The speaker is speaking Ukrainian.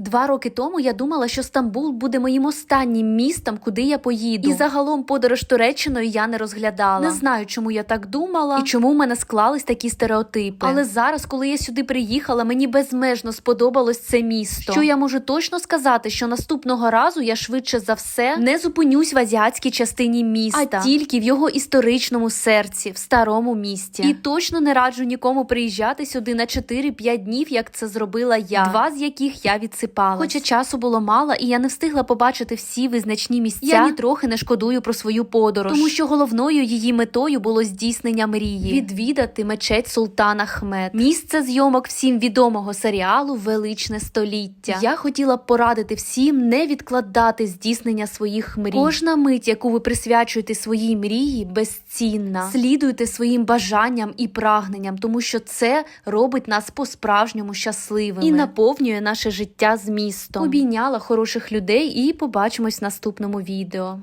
Два роки тому я думала, що Стамбул буде моїм останнім містом, куди я поїду. І загалом подорож Туреччиною я не розглядала. Не знаю, чому я так думала і чому в мене склались такі стереотипи. Але зараз, коли я сюди приїхала, мені безмежно сподобалось це місто. Що я можу точно сказати, що наступного разу я швидше за все не зупинюсь в азіатській частині міста, а тільки в його історичному серці, в старому місті. І точно не раджу нікому приїжджати сюди на 4-5 днів, як це зробила я, два з яких я відсипала. Хоча часу було мало, і я не встигла побачити всі визначні місця. Я нітрохи не шкодую про свою подорож, тому що головною її метою було здійснення мрії відвідати мечеть Султана Хмед. Місце зйомок всім відомого серіалу Величне століття. Я хотіла б порадити всім не відкладати здійснення своїх мрій. Кожна мить, яку ви присвячуєте своїй мрії, безцінна. Слідуйте своїм бажанням і прагненням, тому що це робить нас по-справжньому щасливими і наповнює наше життя змістом. Обійняла хороших людей і побачимось в наступному відео.